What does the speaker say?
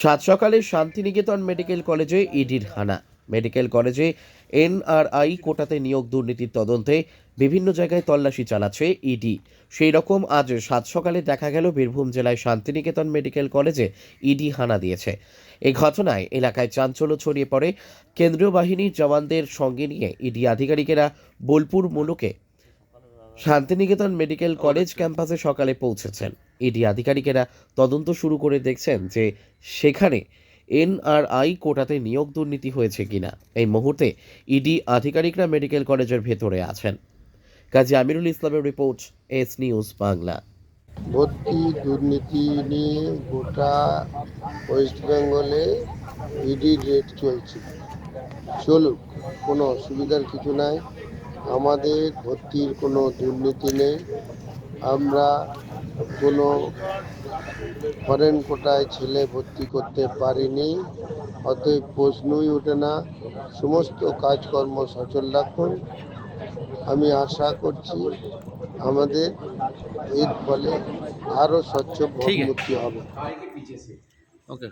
সাত সকালে শান্তিনিকেতন মেডিকেল কলেজে ইডির হানা। মেডিকেল কলেজে এনআরআই কোটাতে নিয়োগ দুর্নীতির তদন্তে বিভিন্ন জায়গায় তল্লাশি চালাচ্ছে ইডি। সেই রকম আজ সাত সকালে দেখা গেল বীরভূম জেলায় শান্তিনিকেতন মেডিকেল কলেজে ইডি হানা দিয়েছে। এই ঘটনায় এলাকায় চাঞ্চল্য ছড়িয়ে পড়ে। কেন্দ্রীয় বাহিনীর জওয়ানদের সঙ্গে নিয়ে ইডি আধিকারিকেরা বোলপুর মুলুকে শান্তিনিকেতন মেডিকেল কলেজ ক্যাম্পাসে সকালে পৌঁছেছেন। ইডি আধিকারিকেরা তদন্ত শুরু করে দেখছেন যে সেখানে এনআরআই কোটাতে নিয়োগ দুর্নীতি হয়েছে কিনা। এই মুহূর্তে ইডি আধিকারিকরা মেডিকেল কলেজের ভেতরে আছেন। কাজী আমিরুল ইসলামের রিপোর্ট, এস নিউজ বাংলা। ভর্তি দুর্নীতি নিয়ে গোটা ওয়েস্ট বেঙ্গলে ইডি রেট চলছে। চলুক, কোনো অসুবিধার কিছু নাই। আমাদের ভর্তির কোনো দুর্নীতি নেই। আমরা কোনো ফরেন কোটায় ছেলে ভর্তি করতে পারিনি অতএব প্রশ্নই ওঠে না। সমস্ত কাজকর্ম সচল রাখুন। আমি আশা করছি আমাদের এর ফলে আরও স্বচ্ছ ভাবমূর্তি হবে। ওকে।